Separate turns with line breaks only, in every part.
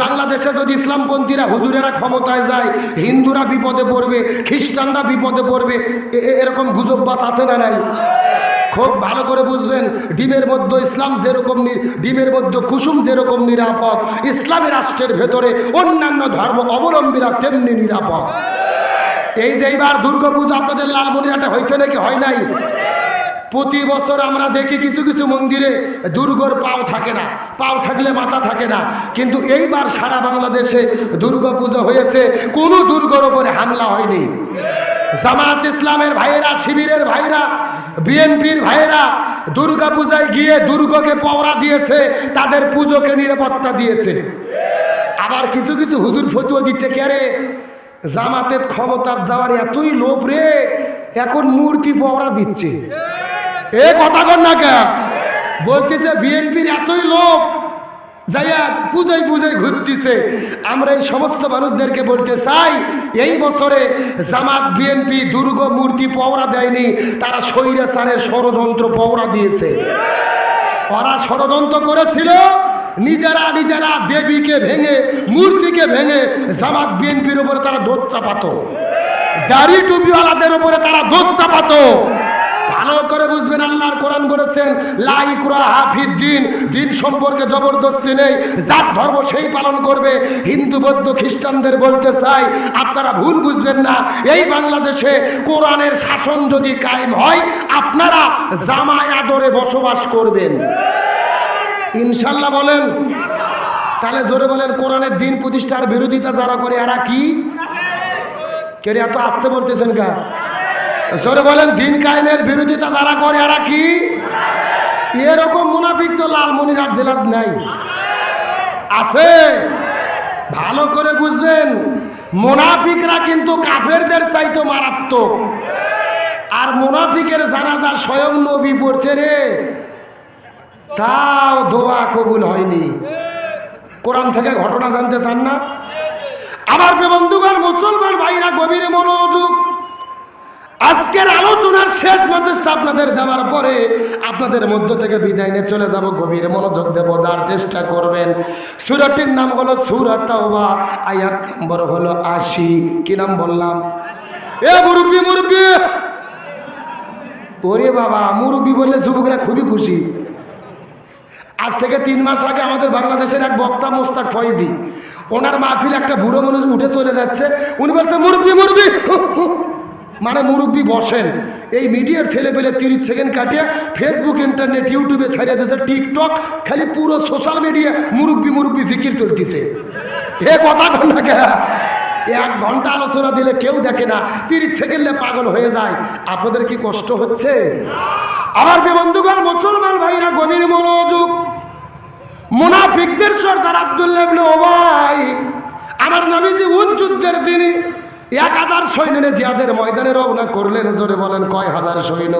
বাংলাদেশে যদি ইসলামপন্থীরা হুজুরেরা ক্ষমতায় যায়, হিন্দুরা বিপদে পড়বে, খ্রিস্টানরা বিপদে পড়বে এরকম গুজববাস আছে না নাই? খুব ভালো করে বুঝবেন, ডিমের মধ্যে ইসলাম যেরকম ডিমের মধ্যে কুসুম যেরকম নিরাপদ, ইসলামী রাষ্ট্রের ভেতরে অন্যান্য ধর্ম অবলম্বীরা তেমনি নিরাপদ। এই যে এইবার দুর্গাপূজা আপনাদের লালমনিরহাটে হয়েছে নাকি? হয় নাই? প্রতি বছর আমরা দেখি কিছু কিছু মন্দিরে দুর্গর পাও থাকে না, পাও থাকলে মাথা থাকে না। কিন্তু এইবার সারা বাংলাদেশে দুর্গা পুজো হয়েছে, কোনো দুর্গর ওপরে হামলা হয়নি। জামাত ইসলামের ভাইয়েরা, শিবিরের ভাইরা বিএনপির ভাইয়েরা দুর্গা পূজায় গিয়ে দুর্গকে পওরা দিয়েছে, তাদের পুজোকে নিরাপত্তা দিয়েছে। আবার কিছু কিছু হুদুর ফতুয়া দিচ্ছে, কে রে? জামাতের ক্ষমতার যাওয়ার এতই লোভ রে, এখন মূর্তি পওরা দিচ্ছে। এ কথা কর না কে? বলতেছে বিএনপির এতই লোভ যাইয়া পূজায় পূজায় ঘুরতেছে। আমরা এই সমস্ত মানুষদেরকে বলতে চাই, এই বছরে জামাত বিএনপি দুর্গ মূর্তি পওরা দেয়নি, তারা স্বৈরাচারের ষড়যন্ত্র পওরা দিয়েছে। ওরা ষড়যন্ত্র করেছিল, নিজেরা নিজেরা দেবীকে ভেঙে, মূর্তিকে ভেঙে জামাত বিএনপির উপরে তারা দোষ চাপাতো। দাড়ি টুপিওয়ালাদের উপরে তারা দোষ চাপাতো। ভালো করে বুঝবেন আল্লাহর কোরআন বলেছেন লাইকরা হাফিদ দিন দিন সম্পর্কে জবরদস্তি নেই যার ধর্ম সেই পালন করবে। হিন্দু, বৌদ্ধ, খ্রিস্টানদের বলতে চাই, আপনারা ভুল বুঝবেন না, এই বাংলাদেশে কোরআনের শাসন যদি কায়েম হয়, আপনারা জামায় আদরে বসবাস করবেন। ইনশাল্লাহ বলেন, তাহলে জোরে বলেন, কোরআনের দিন প্রতিষ্ঠার বিরোধিতা যারা করে, এরা কি? কে রে এত আসতে বলতেছেন কা জোরে বলেন, দিন কায়েমের বিরোধিতা যারা করে, এরা কি? এরকম মুনাফিক তো লালমনিরহাট জেলার নাই। আছে। ভালো করে বুঝবেন, মুনাফিকরা কিন্তু কাফেরদের চাইতো মারাত্মক। আর মুনাফিকের জানাজা স্বয়ং নবী পড়ছে রে। তাও দোয়া কবুল হয়নি। কোরআন থেকে ঘটনা জানতে চান না? আমার বন্ধুগণ, মুসলমান ভাইরা গভীরে মনোযোগ আজকের আলোচনার শেষ মেসেজটা আপনাদের দেওয়ার পরে আপনাদের মধ্য থেকে বিদায় নিয়ে চলে যাব। গভীর মনোযোগ দেব যার চেষ্টা করবেন। সুরাটির নাম হলো সুরাত আয়াত নম্বর হলো আশি। কি নাম বললাম? এ মুরব্বী মুরব্বী! ওরে বাবা, মুরব্বী বললে যুবকরা খুবই খুশি। আজ থেকে তিন মাস আগে আমাদের বাংলাদেশের এক বক্তা মোস্তাক ফয়েজি, ওনার মাহফিল একটা বুড়ো মানুষ উঠে চলে যাচ্ছে। উনি বলছে, মুরব্বী মুরব্বী! মানে মুরব্বী বসেন। এই মিডিয়ার ছেলে পেলে তিরিশ সেকেন্ড কাটিয়ে ফেসবুক ইন্টারনেট ইউটিউবে ছাড়িয়ে দিয়েছে টিকটক খালি পুরো সোশ্যাল মিডিয়া মুরব্বী মুরব্বী জিকির চলতেছে। এ কথা না কে? এক ঘণ্টা আলোচনা দিলে কেউ দেখে না। তিরিশ সেকেন্ডে পাগল হয়ে যায়। আপনাদের কি কষ্ট হচ্ছে? আমার যে বন্ধুগণ, মুসলমান ভাইরা, গভীর মনোযোগ। মুনাফিকদের সর্দার আব্দুল্লাহ ওবাই, আমার নবীজি উদ যুদ্ধের দিনে এক হাজার সৈন্যে জিয়াদের ময়দানে রওনা করলেন, জোরে বলেন, কয় হাজার সৈন্য?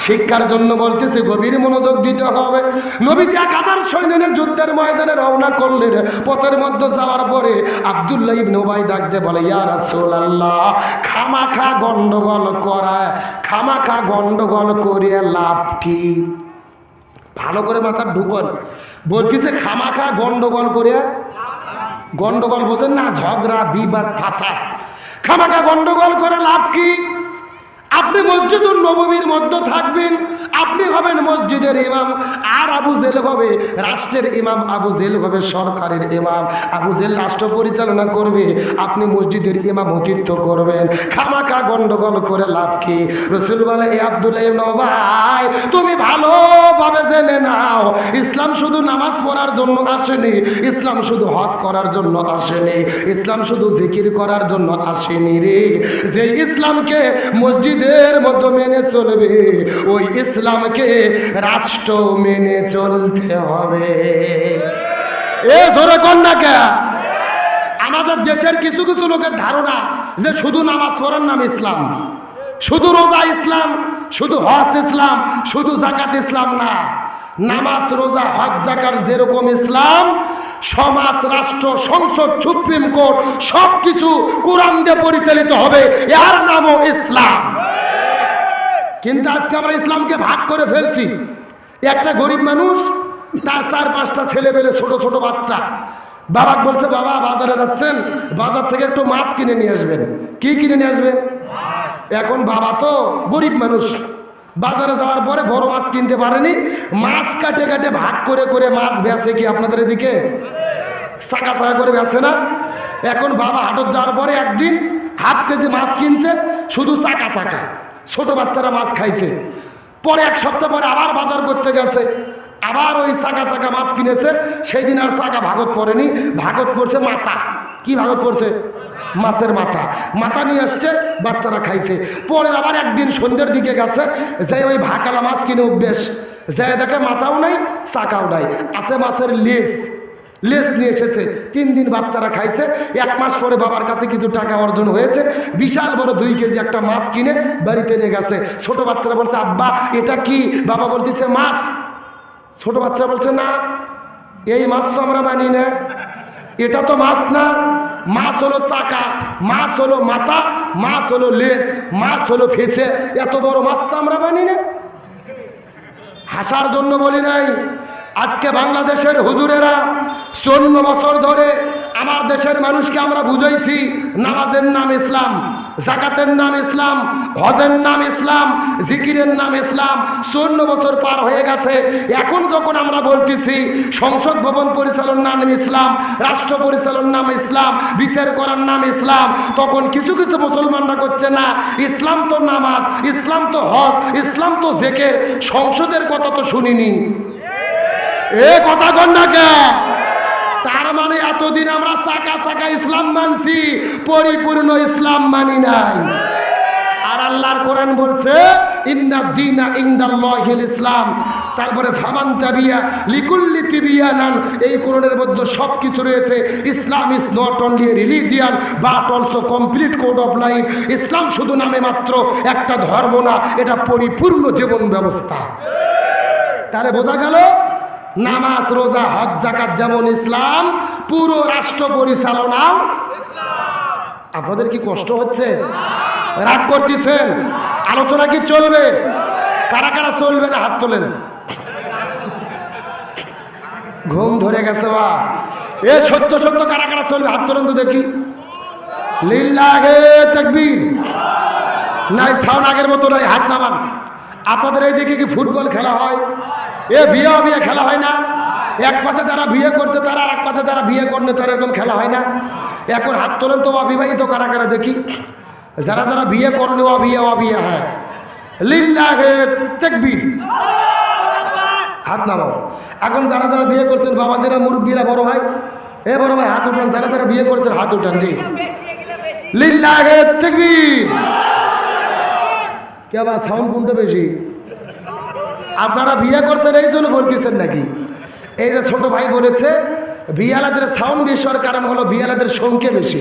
শিক্ষার জন্য বলতেছে, গভীর মনোযোগ দিতে হবে। নবীজি এক হাজার সৈন্যের যুদ্ধের ময়দানে রওনা করলেন। পথের মধ্যে যাওয়ার পরে আব্দুল্লাহ ইবনে ওবাই ডাকতে বলে, ইয়া রাসূলুল্লাহ, খামাখা গন্ডগোল করায় খামাখা গন্ডগোল করিয়া লাভ কি? ভালো করে মাথা ঢুকন। বলতেছে, খামাখা গন্ডগোল করে গন্ডগোল বোঝেন না, ঝগড়া, বিবাদ, ফাঁসা। খামাখা গন্ডগোল করে লাভ কি? আপনি মসজিদুল নবমীর মধ্যে থাকবেন আপনি হবেন মসজিদের ইমাম, আর আবু জেল হবে রাষ্ট্রের ইমাম, আবু জেল হবে সরকারের ইমাম। আবু জেল রাষ্ট্র পরিচালনা করবে, আপনি মসজিদের ইমাম অতিথ্য করবেন। খামাখা গন্ডগোল করে লাভ কি? রসুল বলে, এ আব্দুল্লাহ ভাই তুমি ভালোভাবে জেনে নাও, ইসলাম শুধু নামাজ পড়ার জন্য আসেনি, ইসলাম শুধু হজ করার জন্য আসেনি, ইসলাম শুধু জিকির করার জন্য আসেনি রে। যে ইসলামকে মসজিদের মতো মেনে চলবে, ওই ইসলামকে রাষ্ট্র মেনে চলতে হবে। এ জোরে কন্যাকে আমাদের দেশের কিছু কিছু লোকের ধারণা যে শুধু নামাজ পড়ার নাম ইসলাম, শুধু রোজা ইসলাম, শুধু হজ ইসলাম, শুধু জাকাত ইসলাম না। নামাজ, রোজা, হজ জাকার যেরকম ইসলাম, সমাজ, রাষ্ট্র, সংসদ, সুপ্রিম কোর্ট সব কিছু কোরআন দিয়ে পরিচালিত হবে। এর নামও ইসলাম। কিন্তু আজকে আমরা ইসলামকে ভাগ করে ফেলছি। একটা গরিব মানুষ, তার চার পাঁচটা ছেলে পেলে ছোট ছোট বাচ্চা। বাবা বলছে, বাবা, বাজারে যাচ্ছেন? বাজার থেকে একটু মাছ কিনে নিয়ে আসবেন। কি কিনে নিয়ে আসবেন এখন বাবা তো গরিব মানুষ। বাজারে যাওয়ার পরে বড় মাছ কিনতে পারেনি। মাছ কাটে কাটে ভাগ করে করে মাছ বেচে কি আপনাদের এদিকে? চাকা চাকা করে বেচে না? এখন বাবা হাটত যাওয়ার পরে একদিন হাফ কেজি মাছ কিনছে, শুধু চাকা চাকা। ছোট বাচ্চারা মাছ খাইছে। পরে এক সপ্তাহ পরে আবার বাজার করতে গেছে। আবার ওই চাকা চাকা মাছ কিনেছে। সেই দিন আর চাকা ভাগত পড়েনি। ভাগত পড়ছে মাথা। কি ভাগত পড়ছে? মাছের মাথা। মাথা নিয়ে আসছে, বাচ্চারা খাইছে। পরে আবার একদিন সন্ধ্যের দিকে গেছে। যে ওই ভাকালা মাছ কিনে অভ্যেস। যে দেখে মাথাও নাই, চাকাও নাই। আছে মাছের লেস লেস নিয়ে এসেছে। তিন দিন বাচ্চারা খাইছে। এক মাস পরে বাবার কাছে কিছু টাকা অর্জন হয়েছে। বিশাল বড় দুই কেজি একটা মাছ কিনে বাড়িতে নিয়ে গেছে। ছোট বাচ্চারা বলছে, আব্বা, এটা কি? বাবা বলতেছে, মাছ। ছোট বাচ্চারা বলছে, না, এই মাছ তো আমরা মানি না। এটা তো মাছ না। মাছ হলো চাকা, মাছ হলো মাথা, মাছ হলো লেস মাছ হলো ফেসে। এত বড় মাছ তো আমরা মানি না। হাসার জন্য বলি নাই। আজকে বাংলাদেশের হুজুরেরা চন্ন বছর ধরে আমার দেশের মানুষকে আমরা বুঝাইছি, নামাজের নাম ইসলাম, জাকাতের নাম ইসলাম, হজের নাম ইসলাম, জিকিরের নাম ইসলাম, চন্ন বছর পার হয়ে গেছে। এখন যখন আমরা বলতেছি, সংসদ ভবন পরিচালনার নাম ইসলাম, রাষ্ট্র পরিচালনার নাম ইসলাম, বিচার করার নাম ইসলাম, তখন কিছু কিছু মুসলমানরা করছে না, ইসলাম তো নামাজ, ইসলাম তো হজ, ইসলাম তো জেকের, সংসদের কথা তো শুনিনি। এ কথা কন তার মানে এতদিন আমরা চাকা চাকা ইসলাম মানছি, পরিপূর্ণ ইসলাম মানি নাই। আর আল্লাহর কোরআন বলছে, ইন্না দিনা ইন্দাল্লাহিল ইসলাম। তারপরে, ফামান তাবিয়া লিকুল্লি তিবিয়ানান। এই কোরআনের মধ্যে সব কিছু রয়েছে। Islam is not only religion, but also complete code of life. ইসলাম শুধু নামে মাত্র, একটা ধর্ম না, এটা পরিপূর্ণ জীবন ব্যবস্থা। তাহলে বোঝা গেল নামাজ, রোজা, হজ জাকাত যেমন ইসলাম, পুরো রাষ্ট্র পরিচালনা। আপনাদের কি কষ্ট হচ্ছে? রাগ করতেছেন? আলোচনা কি চলবে? কারা কারা চলবে না? হাত তোলেন। ঘুম ধরে গেছে বা এ সত্য সত্য, কারা কারা চলবে? হাত তোলেন তো দেখি। লিল্লাহে তাকবীর। নাই সাউন আগের মতো নাই, হাত নামান। আপনাদের এই দিকে কি ফুটবল খেলা হয়? এ বিয়ে বিয়ে খেলা হয় না। এক পাশে যারা বিয়ে করছে, তারা আর এক পাশে যারা বিয়ে করছে তারা এরকম খেলা হয় না। এখন হাত তোলেন তো অবিবাহিত কারা কারা দেখি। যারা যারা বিয়ে করেন অবিয়ে অবিয়ে হ্যাঁ। লিল্লাহে হাত নামাও। এখন যারা যারা বিয়ে করছেন বাবা যারা মুরব্বীরা, বড় ভাই, এ বড় ভাই, হাত উঠান। যারা যারা বিয়ে করেছেন, হাত উঠান, জি। লিল্লাহে তাকবীর। কে বা সাউন্ড কোনটা বেশি? আপনারা বিয়ে করছেন, এই জন্য বলতেছেন নাকি? এই যে ছোট ভাই বলেছে, বিয়ালাদের সাউন্ড বেশি হওয়ার কারণ হলো বিয়ালাদের সংখ্যা বেশি।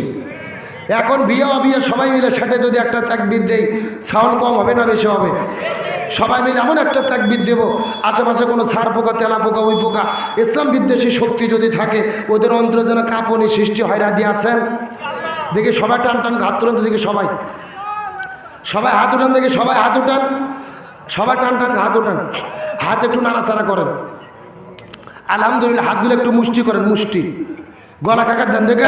এখন বিয়ে অবিয়ে সবাই মিলে সাথে যদি একটা তাকবিদ দেয় সাউন্ড কম হবে না বেশি হবে? সবাই মিলে এমন একটা তাকবিদ দেব, আশেপাশে কোনো ছাড় পোকা, তেলা পোকা ওই পোকা, ইসলাম বিদ্বেষী শক্তি যদি থাকে, ওদের অন্তরে যেন কাঁপনি সৃষ্টি হয়, রাজি আছেন? দেখি সবাই টান টান তুলেন দেখি সবাই। সবাই হাত উঠান দেখি, সবাই হাত উঠান। সবাই টান টান হাত উঠান। হাত একটু নাড়াচাড়া করেন। আলহামদুলিল্লাহ হাতগুলো একটু মুষ্টি করেন, মুষ্টি। গলা কাকার দেন, দেখে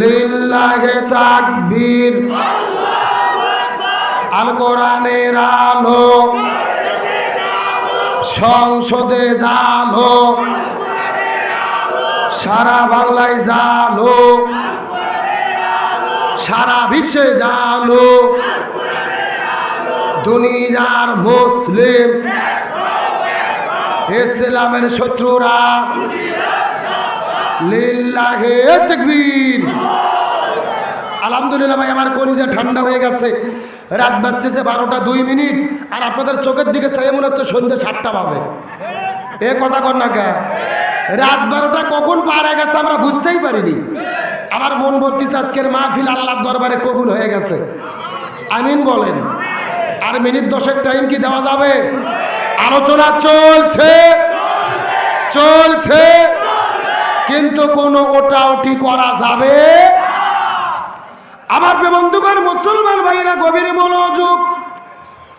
লিল্লাহে তাকবীর। আল কোরআনের আলো। সংসদে জালো। সারা বাংলায় জালো। সারা বিশ্বে জালো। দুনিয়ার মুসলিম। ইসলামের শত্রুরা। আলহামদুলিল্লাহ ভাই, আমার কলিজা ঠান্ডা হয়ে গেছে। রাত বাজতেছে বারোটা দুই মিনিট, আর আপনাদের চোখের দিকে চাই মনে হচ্ছে সন্ধ্যে সাতটা বাজে। এ কথা কর না কে? রাত বারোটা কখন পার গেছে আমরা বুঝতেই পারিনি। আমার মন ভর্তিছে আজকের মাহফিল আল্লাহর দরবারে কবুল হয়ে গেছে। আমিন বলেন। আর মিনিট দশেক টাইম কি দেওয়া যাবে? আলোচনা চলছে। চলছে। কিন্তু কোনো ওটা ওটি করা যাবে আমার বন্ধুগণ, মুসলমান ভাইরা গভীর মনোযোগ।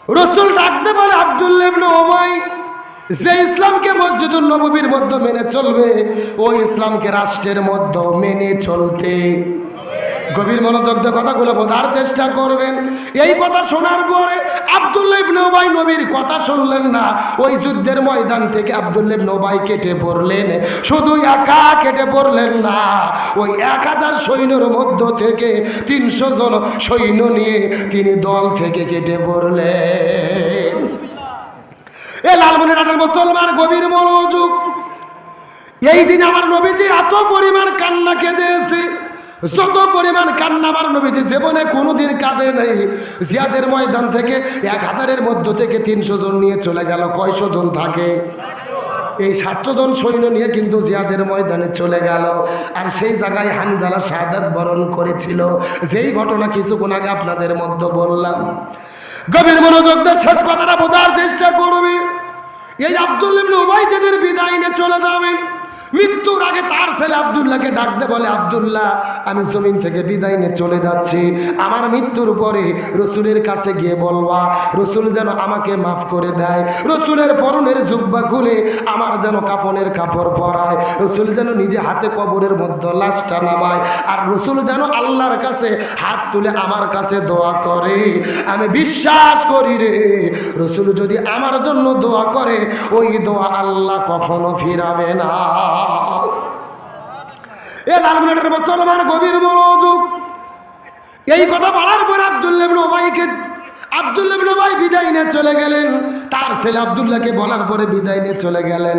রসুল ডাকতে পারে আবদুল্লাহ ইবনে ওমাই যে ইসলামকে মসজিদুল নববীর মধ্যে মেনে চলবে, ওই ইসলামকে রাষ্ট্রের মধ্যে মেনে চলতে। গভীর মনোযোগ দিয়ে কথাগুলো বোঝার চেষ্টা করবেন। এই কথা শোনার পরে আব্দুল্লাহ ইবনে নবীর কথা শুনলেন না, ওই যুদ্ধের ময়দান থেকে আব্দুল্লাহ ইবনে কেটে পড়লেন। শুধু একা কেটে পড়লেন না, ওই এক হাজার সৈন্যর মধ্য থেকে তিনশো জন সৈন্য নিয়ে তিনি দল থেকে কেটে পড়লেন। এ লালমনিরহাটের মুসলমান গভীর মনোযোগ। এই দিন আমার নবীজি এত পরিমাণ কান্না কেঁদেছে, যত পরিমাণ কান্না আমার নবীজি জীবনে কোনোদিন কাঁদে নেই। জিয়াদের ময়দান থেকে এক হাজারের মধ্য থেকে তিনশো জন নিয়ে চলে গেল, কয়শো জন থাকে? এই সাতশো জন সৈন্য নিয়ে কিন্তু জিয়াদের ময়দানে চলে গেল। আর সেই জায়গায় হানজালা শাহাদাত বরণ করেছিল। যেই ঘটনা কিছুক্ষণ আগে আপনাদের মধ্যে বললাম। গভীর মনোযোগ দিয়ে শেষ কথাটা বোঝার চেষ্টা করবি। এই আব্দুল ইবনে উবাই যাদের বিদায় নিয়ে চলে যাবেন। মৃত্যুর আগে তার ছেলে আব্দুল্লাহকে ডাকতে বলে, আব্দুল্লাহ, আমি জমিন থেকে বিদায় নিয়ে চলে যাচ্ছি। আমার মৃত্যুর পরে রসুলের কাছে গিয়ে বলবা, রসুল যেন আমাকে মাফ করে দেয়। রসুলের পরনের জুব্বা খুলে আমার যেন কাপনের কাপড় পরায়। রসুল যেন নিজে হাতে কবরের মধ্যে লাশটা নামায়। আর রসুল যেন আল্লাহর কাছে হাত তুলে আমার কাছে দোয়া করে। আমি বিশ্বাস করি রে, রসুল যদি আমার জন্য দোয়া করে, ওই দোয়া আল্লাহ কখনো ফিরাবে না। এ লালমিনাটের মুসলমান গভীর মনোযোগ। এই কথা বলার পর আবদুল্লাহ ইবনে উবাইকে আবদুল্লাহ বিদায় নিয়ে চলে গেলেন। তার ছেলে আবদুল্লাহকে বলার পরে বিদায় নিয়ে চলে গেলেন।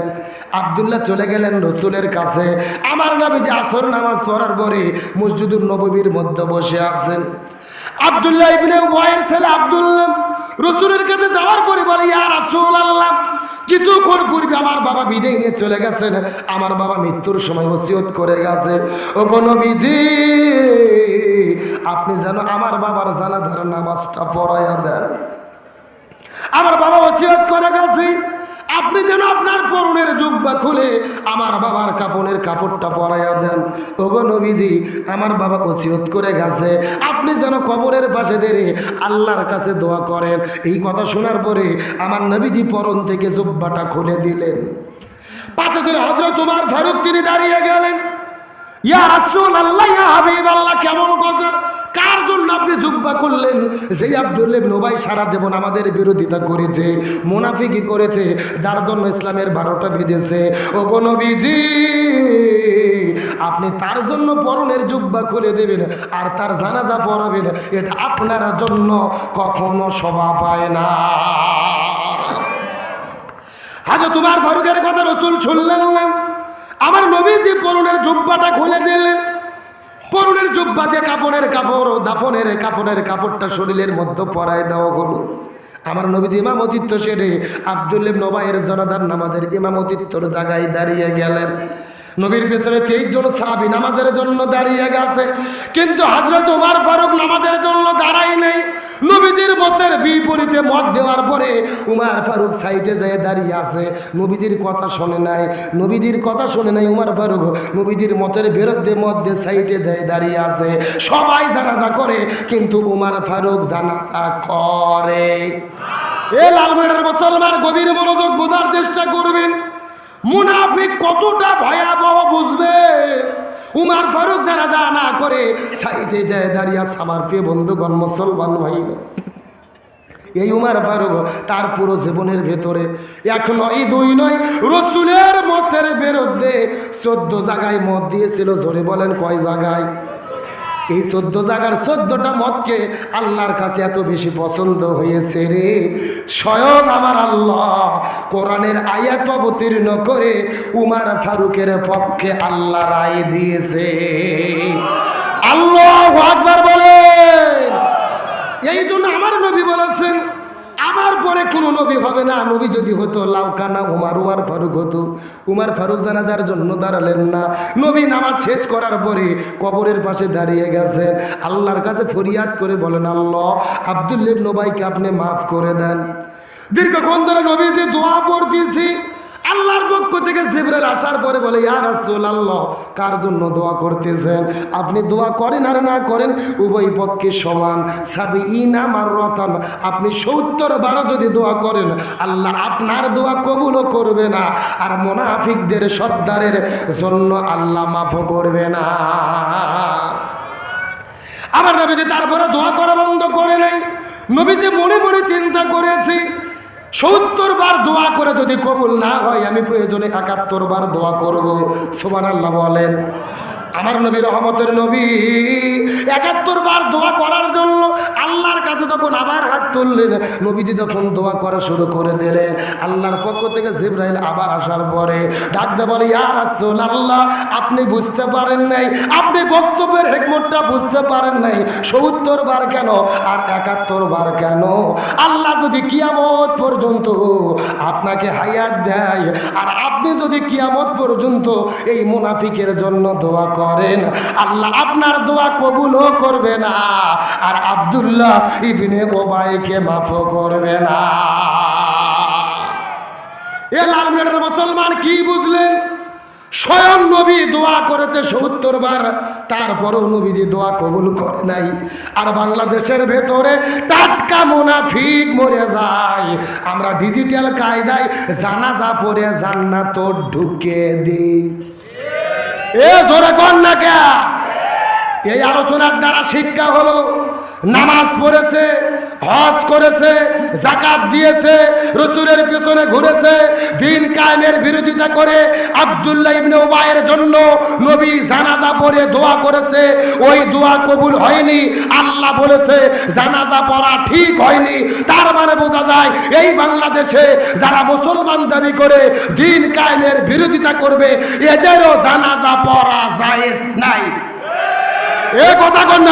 আবদুল্লাহ চলে গেলেন রসুলের কাছে। আমার নবী যে আসর নামাজ পড়ার পরে মসজিদুল নববীর মধ্যে বসে আছেন। আবদুল্লাহ ইবনে উবাইয়ের ছেলে আবদুল্লাহ রসুলের কাছে যাওয়ার পরে বলে, ইয়া রাসুল আল্লাহ কিছুক্ষণ পূর্বে আমার বাবা বিদায় নিয়ে চলে গেছেন। আমার বাবা মৃত্যুর সময় ওসিয়ত করে গেছে। ও বনবিজি আপনি যেন আমার বাবার জানা জানাজার নামাজটা পড়াইয়া দেন। আমার বাবা ওসিয়ত করে গেছে। আপনি যেন আপনার পরনের জুব্বা খুলে আমার বাবার কাপনের কাপড়টা পরাইয়া দেন। ওগো নবীজি, আমার বাবা ওসিয়ত করে গেছে। আপনি যেন কবরের পাশে দেরে আল্লাহর কাছে দোয়া করেন। এই কথা শোনার পরে আমার নবীজি পরন থেকে জুব্বাটা খুলে দিলেন। দিন হজরত তোমার ফারুক, তিনি দাঁড়িয়ে গেলেন। ইয়া আল্লাহ ইয়া হাবিব আল্লাহ কেমন কার জন্য আপনি জুব্বা যেই সারা জীবন আমাদের বিরোধিতা করেছে করেছে ইসলামের ও আপনি তার জন্য পরনের জুব্বা খুলে দেবেন আর তার জানাজা পড়াবেন, এটা আপনার জন্য কখনো শোভা পায় না। হাজে তোমার ফারুকের কথা রসুল শুনলেন না। আমার নবীজি পরনের জুব্বাটা খুলে দিলেন। পরনের জুব্বা দিয়ে কাপড়ের কাপড়, দাফনের কাপড়ের কাপড়টা শরীরের মধ্যে পরায় দেওয়া হলো। আমার নবীজি ইমামতিত্ব সেরে আবদুল্লিম নবাইয়ের জনাদার নামাজের ইমামতিত্বর জায়গায় দাঁড়িয়ে গেলেন। নবীর পেছনে তেইশ জন সাহাবি নামাজের জন্য দাঁড়িয়ে গেছে। কিন্তু হাজরত উমার ফারুক নামাজের জন্য দাঁড়াই নেই। নবীজির মতের বিপরীতে মত দেওয়ার পরে উমার ফারুক সাইডে যেয়ে দাঁড়িয়ে আছে। নবীজির কথা শোনে নাই, নবীজির কথা শোনে নাই উমার ফারুক। নবীজির মতের বিরুদ্ধে মত দিয়ে সাইডে যেয়ে দাঁড়িয়ে আছে। সবাই জানাজা করে, কিন্তু উমার ফারুক জানাজা করে। এ লালমেড়ের মুসলমান, গভীর মনোযোগ বোঝার চেষ্টা করবেন। মুনাফিক কতটা ভয়াবহ বুঝবে? উমার ফারুক যারা যা না করে, সাইডে যায় দাঁড়িয়ে সামার পেয়ে বন্ধুগণ, মুসলমান ভাই এই উমার ফারুক তার পুরো জীবনের ভেতরে, এক নয়, দুই নয়, রসুলের মতের বিরুদ্ধে চোদ্দ জায়গায় মত দিয়েছিল। জোরে বলেন, কয় জায়গায়? এই চোদ্দ জায়গার চোদ্দটা মতকে আল্লাহর কাছে এত বেশি পছন্দ হয়েছে রে। স্বয়ং আমার আল্লাহ কোরআনের আয়াত অবতীর্ণ করে উমার ফারুকের পক্ষে আল্লাহ রায় দিয়েছে। আল্লাহ আকবার বলে এই জন্য আমার নবী বলেছেন আমার পরে কোনো নবী হবে না। নবী যদি হতো লাউকানা উমার উমার ফারুক হতো। উমার ফারুক জানাজার জন্য দাঁড়ালেন না। নবী নামাজ শেষ করার পরে কবরের পাশে দাঁড়িয়ে গেছে আল্লাহর কাছে ফরিয়াদ করে বলেন, আল্লাহ আবদুল্লিন নবাইকে আপনি মাফ করে দেন। দীর্ঘক্ষণ ধরে নবী যে দোয়া পড়তেছি। আল্লাহর পক্ষ থেকে জিব্রাইল আসার পরে বলে, ইয়া রাসূলুল্লাহ, কার জন্য দোয়া করতেছেন? আপনি দোয়া করেন আর না করেন, উভয় পক্ষে সমান। সাবিইনা মাররাতান, আপনি 70 বারো যদি দোয়া করেন, আল্লাহ আপনার দোয়া কবুলও করবে না। আর মুনাফিকদের সর্দারের জন্য আল্লাহ মাফও করবে না। আমার নবীজি তারপরে দোয়া করা বন্ধ করে নাই। নবীজি মনে মনে চিন্তা করেছি সত্তর বার দোয়া করে যদি কবুল না হয়, আমি প্রয়োজনে একাত্তর বার দোয়া করব। সোমান আল্লাহ বলেন। আমার নবী রহমতের নবী। একাত্তর বার দোয়া করার জন্য আল্লাহর কাছে যখন আবার হাত তুললেন, নবীজি যখন দোয়া করা শুরু করে দিলেন, আল্লাহর পক্ষ থেকে জিব্রাইল আবার আসার পরে ডাকতে বলে ইয়ার আসল আল্লাহ আপনি বুঝতে পারেন নাই, আপনি বক্তব্যের হেকমতটা বুঝতে পারেন নাই, সত্তর বার কেন আর একাত্তর বার কেন? আল্লাহ যদি কিয়ামত পর্যন্ত আপনাকে হায়াত দেয়, আর আপনি যদি কিয়ামত পর্যন্ত এই মুনাফিকের জন্য দোয়া করেন আল্লাহ আপনার দোয়া কবুলও করবে না। আর আব্দুল্লাহ ইবনে ওবাইকে মাফও করবে না। এ লাল মিনারের মুসলমান কি বুঝলেন? স্বয়ং নবী দোয়া করেছে সত্তর বার, তারপরেও নবীজি দোয়া কবুল করে নাই। আর বাংলাদেশের ভেতরে টাটকা মুনাফিক মরে যায়। আমরা ডিজিটাল কায়দায় জানাজা পরে জান্নাত ঢুকে দিই। এ জোরে কর না কে? এই আলোচনার দ্বারা শিক্ষা হলো। নামাজ পড়েছে, হজ করেছে জাকাত দিয়েছে, রসুলের পেছনে ঘুরেছে, দিন কায়েমের বিরোধিতা করে আব্দুল্লাহ ইবনে উবাইয়ের জন্য নবী জানাজা পড়ে দোয়া করেছে। ওই দোয়া কবুল হয়নি, আল্লাহ বলেছে জানাজা পড়া ঠিক হয়নি। তার মানে বোঝা যায়, এই বাংলাদেশে যারা মুসলমান দাবি করে দিন কায়েমের বিরোধিতা করবে, এদেরও জানাজা পড়া জায়েজ নাই। এ কথা কন?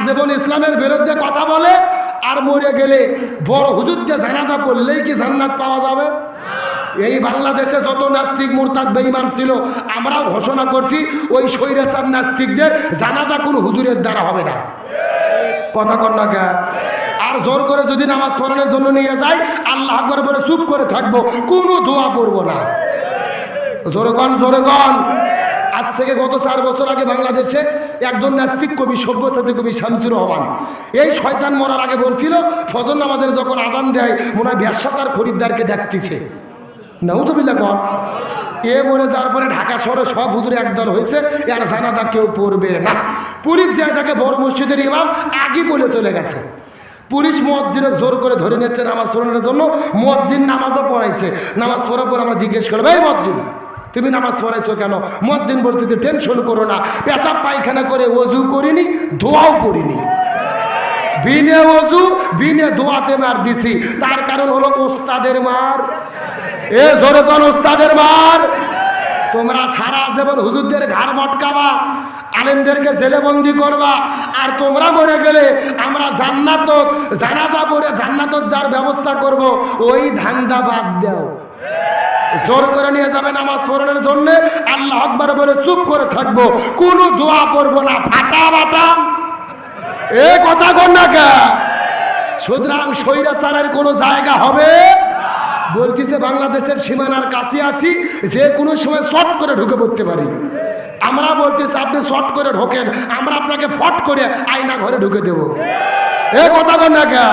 না কে? জীবন ইসলামের বিরুদ্ধে কথা বলে আর মরে গেলে বড় হুজুরকে জানাজা করলেই কি জান্নাত পাওয়া যাবে এই বাংলাদেশে যত নাস্তিক, মুরতাদ, বেঈমান ছিল, আমরাও ঘোষণা করছি, ওই স্বৈরাচার নাস্তিকদের জানাজা কোনো হুজুরের দ্বারা হবে না কথা কন না? আর জোর করে যদি নামাজ পড়ানোর জন্য নিয়ে যায় আল্লাহ আকবর বলে, চুপ করে থাকব, কোনো দোয়া পড়ব না জোরে কন জোরে কন আজ থেকে গত চার বছর আগে বাংলাদেশে একজন নাস্তিক কবি, সব্যসাচী কবি শামসুর রহমান। এই শয়তান মরার আগে বলছিল, ফজর নামাজের যখন আজান দেয়, মনে হয় ব্যবসা তার খরিদ্দারকে ডাকতেছে। নাউজবিল্লা কন এ মরে যাওয়ার পরে ঢাকা শহরে সব হুদুরে একদল হয়েছে আর জানাজা কেউ পড়বে না। পুলিশ যায় তাকে বড় মসজিদের ইমাম আগে বলে চলে গেছে। পুলিশ মসজিদে জোর করে ধরে নিচ্ছে নামাজ পড়ানোর জন্য। মসজিদ নামাজও পড়াইছে। নামাজ পড়ার পর আমরা জিজ্ঞেস করব এই মসজিদ তুমি নামাজ পড়াইছো কেন? মসজিদ বলতে টেনশন করো না। পেশাব পায়খানা করে অজু করিনি ধোয়াও করিনি। বিনে অজু বিনে দোয়াতে মার দিছি। তার কারণ হলো ওস্তাদের মার। এ জোরে কোন ওস্তাদের মার। তোমরা সারা জীবন হুজুরদের ঘাড় মটকাবা, আলেমদেরকে জেলেবন্দি করবা। আর তোমরা মরে গেলে আমরা জান্নাত জানাজা পরে জান্নাত যার ব্যবস্থা করব, ওই ধান্দা বাদ দাও। জোর করে নিয়ে যাবে নামাজ পড়ানোর জন্য। আল্লাহ আকবার বলে, চুপ করে থাকব। কোনো দোয়া পড়ব না। ফাটা বাটাম এ কথা কন না কে? সুতরাং স্বৈরাচারের কোনো জায়গা হবে? বলতেছে বাংলাদেশের সীমানার কাছে আছি, যে কোনো সময় শর্ট করে ঢুকে পড়তে পারি। আমরা বলতেছি, আপনি শট করে ঢোকেন। আমরা আপনাকে ফট করে আয়না ঘরে ঢুকে দেব। এ কথা কন না কে?